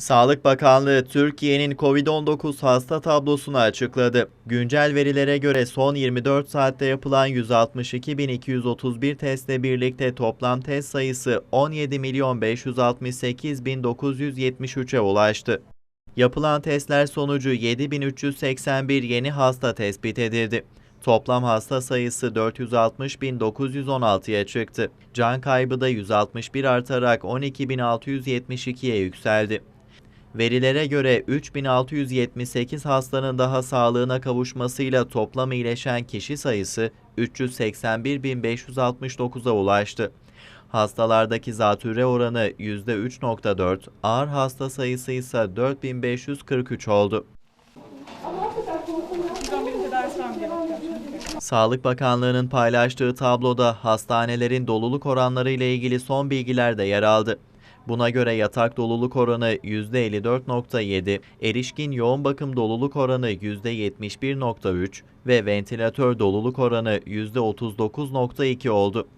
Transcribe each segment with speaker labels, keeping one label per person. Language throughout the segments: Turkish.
Speaker 1: Sağlık Bakanlığı Türkiye'nin COVID-19 hasta tablosunu açıkladı. Güncel verilere göre son 24 saatte yapılan 162.231 testle birlikte toplam test sayısı 17.568.973'e ulaştı. Yapılan testler sonucu 7381 yeni hasta tespit edildi. Toplam hasta sayısı 460.916'ya çıktı. Can kaybı da 161 artarak 12.672'ye yükseldi. Verilere göre 3678 hastanın daha sağlığına kavuşmasıyla toplam iyileşen kişi sayısı 381.569'a ulaştı. Hastalardaki zatürre oranı %3.4, ağır hasta sayısı ise 4543 oldu. Sağlık Bakanlığı'nın paylaştığı tabloda hastanelerin doluluk oranları ile ilgili son bilgiler de yer aldı. Buna göre yatak doluluk oranı %54.7, erişkin yoğun bakım doluluk oranı %71.3 ve ventilatör doluluk oranı %39.2 oldu.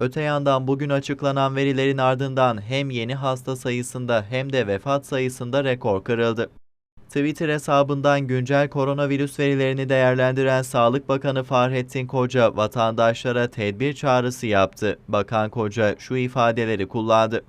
Speaker 1: Öte yandan bugün açıklanan verilerin ardından hem yeni hasta sayısında hem de vefat sayısında rekor kırıldı. Twitter hesabından güncel koronavirüs verilerini değerlendiren Sağlık Bakanı Fahrettin Koca vatandaşlara tedbir çağrısı yaptı. Bakan Koca şu ifadeleri kullandı.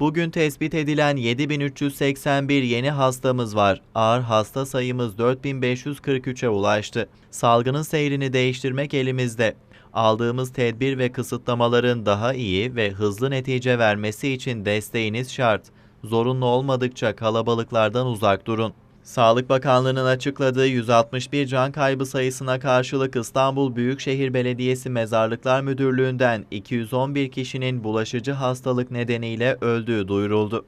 Speaker 1: Bugün tespit edilen 7381 yeni hastamız var. Ağır hasta sayımız 4543'e ulaştı. Salgının seyrini değiştirmek elimizde. Aldığımız tedbir ve kısıtlamaların daha iyi ve hızlı netice vermesi için desteğiniz şart. Zorunlu olmadıkça kalabalıklardan uzak durun. Sağlık Bakanlığı'nın açıkladığı 161 can kaybı sayısına karşılık İstanbul Büyükşehir Belediyesi Mezarlıklar Müdürlüğü'nden 211 kişinin bulaşıcı hastalık nedeniyle öldüğü duyuruldu.